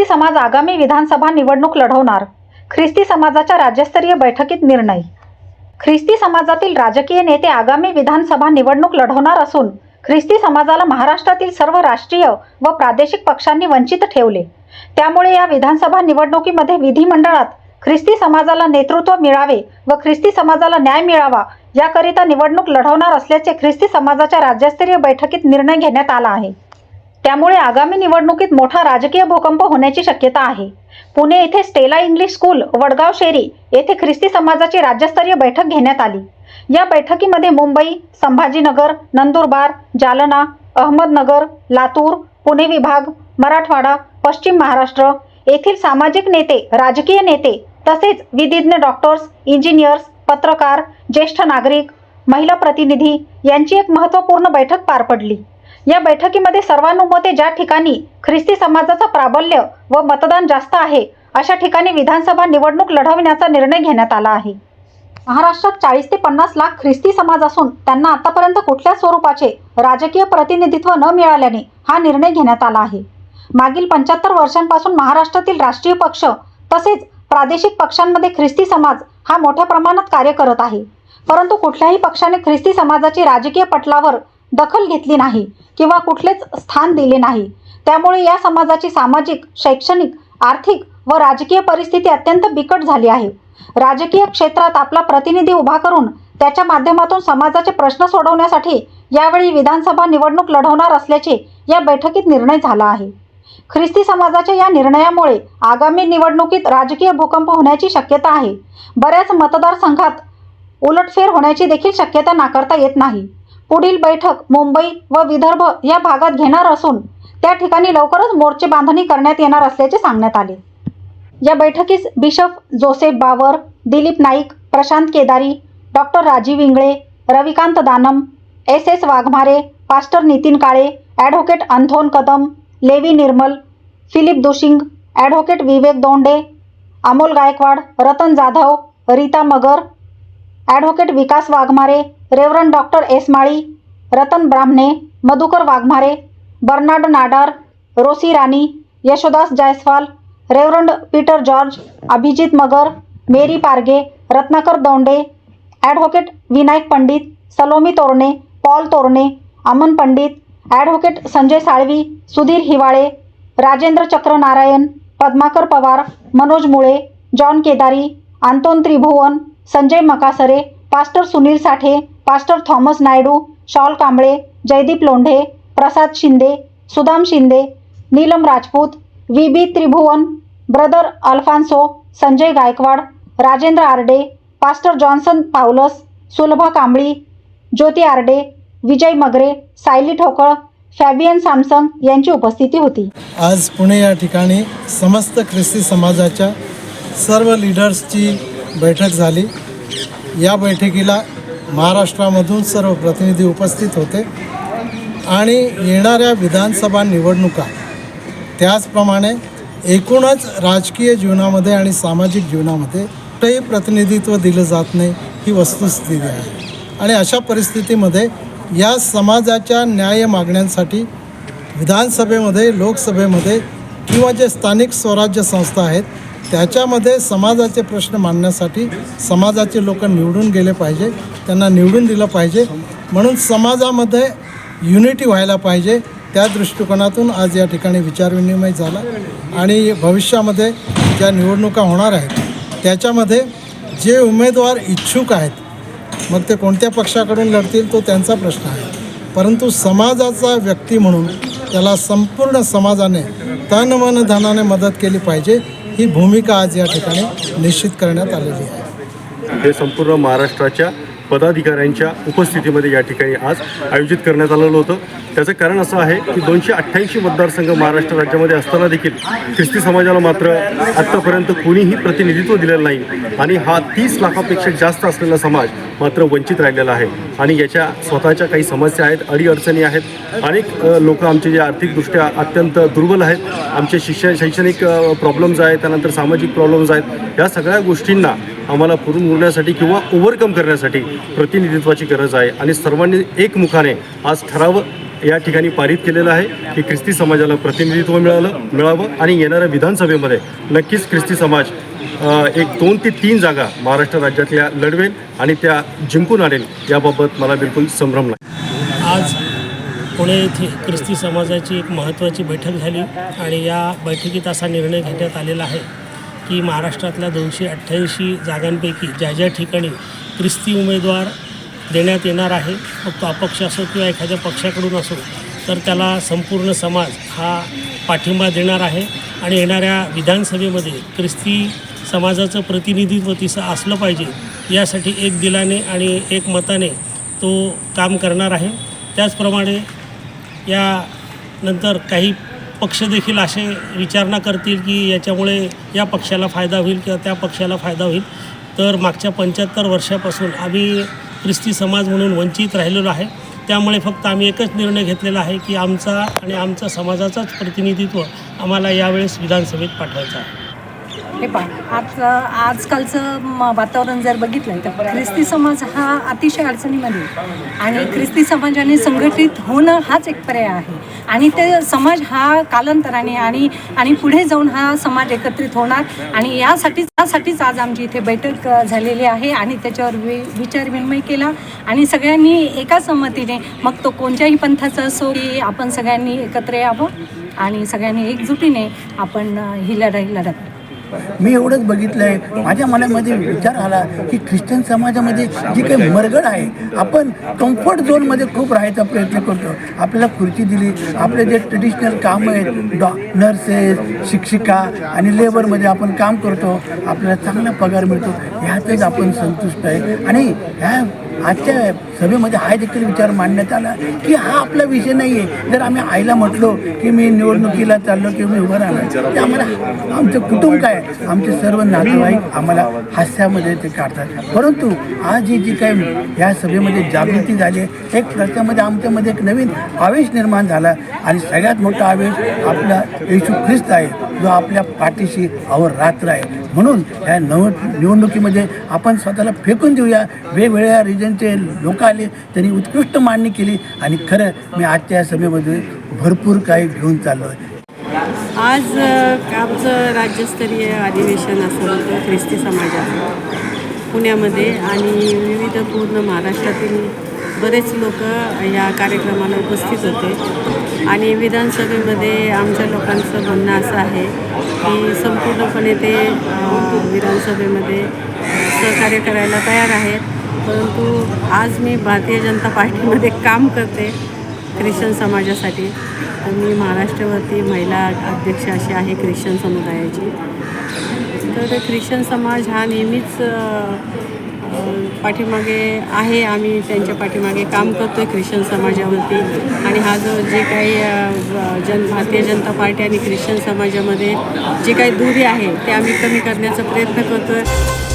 ख्रिस्ती समाज आगामी विधानसभा निवडणूक लढवणार. ख्रिस्ती समाजाच्या राज्यस्तरीय बैठकीत निर्णय. ख्रिस्ती समाजातील राजकीय नेते आगामी विधानसभा निवडणूक लढवणार असून ख्रिस्ती समाजाला महाराष्ट्रातील सर्व राष्ट्रीय व प्रादेशिक पक्षांनी वंचित ठेवले. त्यामुळे या विधानसभा निवडणुकीमध्ये विधिमंडळात ख्रिस्ती समाजाला नेतृत्व मिळावे व ख्रिस्ती समाजाला न्याय मिळावा याकरिता निवडणूक लढवणार असल्याचे ख्रिस्ती समाजाच्या राज्यस्तरीय बैठकीत निर्णय घेण्यात आला आहे. त्यामुळे आगामी निवडणुकीत मोठा राजकीय भूकंप होण्याची शक्यता आहे. पुणे येथे Stella English school Vadgaon Sheri येथे ख्रिस्ती समाजाची राज्यस्तरीय बैठक घेण्यात आली. या बैठकीमध्ये मुंबई संभाजीनगर नंदुरबार जालना अहमदनगर लातूर पुणे विभाग मराठवाडा पश्चिम महाराष्ट्र येथील सामाजिक नेते राजकीय नेते तसेच विधिज्ञ डॉक्टर्स इंजिनियर्स पत्रकार ज्येष्ठ नागरिक महिला प्रतिनिधी यांची एक महत्त्वपूर्ण बैठक पार पडली. या बैठकीमध्ये सर्वानुमते ज्या ठिकाणी ख्रिस्ती समाजाचं प्राबल्य व मतदान जास्त आहे अशा ठिकाणी विधानसभा निवडणूक लढवण्याचा निर्णय घेण्यात आला आहे. महाराष्ट्रात चाळीस ते पन्नास लाख ख्रिस्ती समाज असून त्यांना आतापर्यंत कुठल्या स्वरूपाचे राजकीय प्रतिनिधित्व न मिळाल्याने हा निर्णय घेण्यात आला आहे. मागील पंच्याहत्तर वर्षांपासून महाराष्ट्रातील राष्ट्रीय पक्ष तसेच प्रादेशिक पक्षांमध्ये ख्रिस्ती समाज हा मोठ्या प्रमाणात कार्य करत आहे. परंतु कुठल्याही पक्षाने ख्रिस्ती समाजाची राजकीय पटलावर दखल घेतली नाही किंवा कुठलेच स्थान दिले नाही. त्यामुळे या समाजाची सामाजिक शैक्षणिक आर्थिक व राजकीय परिस्थिती अत्यंत बिकट झाली आहे. राजकीय क्षेत्रात आपला प्रतिनिधी उभा करून त्याच्या माध्यमातून समाजाचे प्रश्न सोडवण्यासाठी यावेळी विधानसभा निवडणूक लढवणार असल्याचे या बैठकीत निर्णय झाला आहे. ख्रिस्ती समाजाच्या या निर्णयामुळे आगामी निवडणुकीत राजकीय भूकंप होण्याची शक्यता आहे. बऱ्याच मतदारसंघात उलटफेर होण्याची देखील शक्यता नाकारता येत नाही. पुढील बैठक मुंबई व विदर्भ या भागात घेणार असून त्या ठिकाणी लवकरच मोर्चे बांधणी करण्यात येणार असल्याचे सांगण्यात आले. या बैठकीस bishop Joseph Bawar Dilip Naik Prashant Kedari doctor Rajiv Ingale Ravikant Danam S S Waghmare pastor Nitin Kale advocate Anthon Kadam Levi Nirmal Philip Dushing advocate Vivek Donde Amol Gaikwad Ratan Jadhav Rita Magar advocate Vikas Waghmare reverend doctor S Mali Ratan Brahmane Madhukar Waghmare Bernard Nadar Rosy Rani Yashodas Jaiswal reverend Peter George Abhijit Magar Mary Parge Ratnakar Daunde advocate Vinayak Pandit Salome Torane Paul Torane Aman Pandit advocate Sanjay Salvi Sudhir Hiwale Rajendra Chakra Narayan Padmakar Pawar Manoj Mule John Kedari Anton Tribhuvan Sanjay Makasare pastor Sunil Sathe pastor Thomas Naidu Saul Kamble Jaydeep Londhe Prasad Shinde Sudam Shinde Neelam Rajput V B Tribhuvan brother Alphonso Sanjay Gaikwad Rajendra Arde pastor Johnson Paulus Sulabha Kambli Jyoti Arde Vijay Magare Sayali Thokal Fabian Samsung यांची उपस्थिती होती. आज पुणे या ठिकाणी समस्त ख्रिस्ती समाजाच्या सर्व लीडर्सची बैठक झाली. या बैठकीला महाराष्ट्रामधून सर्व प्रतिनिधी उपस्थित होते आणि येणाऱ्या विधानसभा निवडणुका त्याचप्रमाणे एकूणच राजकीय जीवनामध्ये आणि सामाजिक जीवनामध्ये कुठेही प्रतिनिधित्व दिलं जात नाही ही वस्तुस्थिती आहे. आणि अशा परिस्थितीमध्ये या समाजाच्या न्याय मागण्यांसाठी विधानसभेमध्ये लोकसभेमध्ये किंवा जे स्थानिक स्वराज्य संस्था आहेत त्याच्यामध्ये समाजाचे प्रश्न मांडण्यासाठी समाजाचे लोक निवडून गेले पाहिजे त्यांना निवडून दिलं पाहिजे. म्हणून समाजामध्ये युनिटी व्हायला पाहिजे. त्या दृष्टिकोनातून आज या ठिकाणी विचारविनिमय झाला आणि भविष्यामध्ये ज्या निवडणुका होणार आहेत त्याच्यामध्ये जे उमेदवार इच्छुक आहेत मग ते कोणत्या पक्षाकडून लढतील तो त्यांचा प्रश्न आहे. परंतु समाजाचा व्यक्ती म्हणून त्याला संपूर्ण समाजाने तन मन धनाने मदत केली पाहिजे. ही भूमिका आज या ठिकाणी निश्चित करण्यात आलेली आहे. हे संपूर्ण महाराष्ट्राच्या पदाधिकाऱ्यांच्या उपस्थितीमध्ये या ठिकाणी आज आयोजित करण्यात आलेलं होतं. त्याचं कारण असं आहे की दोनशे अठ्ठ्याऐंशी मतदारसंघ महाराष्ट्र राज्यामध्ये असताना देखील ख्रिस्ती समाजाला मात्र आत्तापर्यंत कोणीही प्रतिनिधित्व दिलेलं नाही आणि हा तीस लाखापेक्षा जास्त असलेला समाज मात्र वंचित राहिलेला आहे. आणि याच्या स्वतःच्या काही समस्या आहेत अडीअडचणी आहेत. अनेक लोक आमचे जे आर्थिकदृष्ट्या अत्यंत दुर्बल आहेत. आमचे शिक्षण शैक्षणिक प्रॉब्लेम्स आहेत त्यानंतर सामाजिक प्रॉब्लेम्स आहेत. या सगळ्या गोष्टींना आम्हाला पुरून उरण्यासाठी किंवा ओव्हरकम करण्यासाठी प्रतिनिधित्वाची गरज आहे. आणि सर्वांनी एकमुखाने आज ठराव या ठिकाणी पारित केलेलं आहे की ख्रिस्ती समाजाला प्रतिनिधित्व मिळालं मिळावं आणि येणाऱ्या विधानसभेमध्ये नक्कीच ख्रिस्ती समाज एक दोन ते तीन जागा महाराष्ट्र राज्यातल्या लढवेल आणि त्या जिंकून आणेल याबाबत मला बिलकुल संभ्रम नाही. आज पुणे येथे ख्रिस्ती समाजाची एक महत्त्वाची बैठक झाली आणि या बैठकीत असा निर्णय घेण्यात आलेला आहे. की महाराष्ट्रातल्या दोनशे अठ्ठ्याऐंशी जागांपैकी ज्या ज्या ठिकाणी ख्रिस्ती उमेदवार देण्यात येणार आहे फक्त अपक्ष असो किंवा एखाद्या पक्षाकडून असो तर त्याला संपूर्ण समाज हा पाठिंबा देणार आहे. आणि येणाऱ्या विधानसभेमध्ये ख्रिस्ती समाजाचं प्रतिनिधित्व तिचं असलं पाहिजे यासाठी एक दिलाने आणि एक मताने तो काम करणार आहे. त्याचप्रमाणे यानंतर काही पक्ष देखील असे विचारणा करतील की याच्यामुळे या पक्षाला फायदा होईल किंवा त्या पक्षाला फायदा होईल. तर मागच्या पंच्याहत्तर वर्षापासून आम्ही ख्रिस्ती समाज म्हणून वंचित राहिलेलो आहे. त्यामुळे फक्त आम्ही एकच निर्णय घेतलेला आहे की आमचा आणि आमचा समाजाचाच प्रतिनिधित्व आम्हाला यावेळेस विधानसभेत पाठवायचं आहे. हे पहा आज आजकालचं म- वातावरण जर बघितलं तर ख्रिस्ती समाज हा अतिशय अडचणीमध्ये आहे. आणि ख्रिस्ती समाजाने संघटित होणं हाच एक पर्याय आहे. आणि ते समाज हा कालांतराने आणि आणि पुढे जाऊन हा समाज एकत्रित होणार. आणि यासाठी यासाठीच आज आमची इथे बैठक झालेली आहे. आणि त्याच्यावर वि विचारविनिमय केला. आणि सगळ्यांनी एका संमतीने मग तो कोणत्याही पंथाचा असो की आपण सगळ्यांनी एकत्र यावं. आणि सगळ्यांनी एकजुटीने आपण ही लढाई लढत मी एवढंच बघितलं आहे. माझ्या मनामध्ये विचार आला की ख्रिश्चन समाजामध्ये जी काही मरगड आहे आपण कम्फर्ट झोनमध्ये खूप राहायचा प्रयत्न करतो. आपल्याला खुर्ची दिली. आपले जे ट्रेडिशनल कामं आहेत डॉ नर्सेस शिक्षिका आणि लेबरमध्ये आपण काम करतो आपल्याला चांगला पगार मिळतो. ह्यातच आपण संतुष्ट आहे. आणि ह्या आजच्या सभेमध्ये हा देखील विचार मांडण्यात आला की हा आपला विषय नाही आहे जर आम्ही आईला म्हटलो की मी निवडणुकीला चाललो की मी उभं राहणार ते आम्हाला आमचं कुटुंब काय? आमचे सर्व नातेवाईक आम्हाला हास्यामध्ये ते काढतात. परंतु आज ही जी काही या सभेमध्ये जागृती झाली आहे एक प्रश्नामध्ये आमच्यामध्ये एक नवीन आवेश निर्माण झाला आणि सगळ्यात मोठा आवेश आपला येशू ख्रिस्त आहे जो आपल्या पाठीशी अवर रात्र आहे. म्हणून या नव निवडणुकीमध्ये आपण स्वतःला फेकून देऊया. वेगवेगळ्या रिजन रिजनचे लोक आले त्यांनी उत्कृष्ट मांडणी केली आणि खरं मी आजच्या या सभेमध्ये भरपूर काही घेऊन चाललो आहे. आज आमचं राज्यस्तरीय अधिवेशन असं होतं ख्रिस्ती समाजाचं पुण्यामध्ये आणि विविध पूर्ण महाराष्ट्रातील बरेच लोक या कार्यक्रमाला उपस्थित होते. आणि विधानसभेमध्ये आमच्या लोकांचं म्हणणं असं आहे की संपूर्णपणे ते विधानसभेमध्ये सहकार्य करायला तयार आहेत. परंतु आज मी भारतीय जनता पार्टीमध्ये काम करते ख्रिश्चन समाजासाठी. तर मी महाराष्ट्रावरती महिला अध्यक्ष अशी आहे ख्रिश्चन समुदायाची. तर ख्रिश्चन समाज हा नेहमीच पाठीमागे आहे. आम्ही त्यांच्या पाठीमागे काम करतो आहे ख्रिश्चन समाजावरती. आणि हा जो जे काही जन भारतीय जनता पार्टी आणि ख्रिश्चन समाजामध्ये जी काही दूरी आहे ते आम्ही कमी करण्याचा प्रयत्न करतो आहे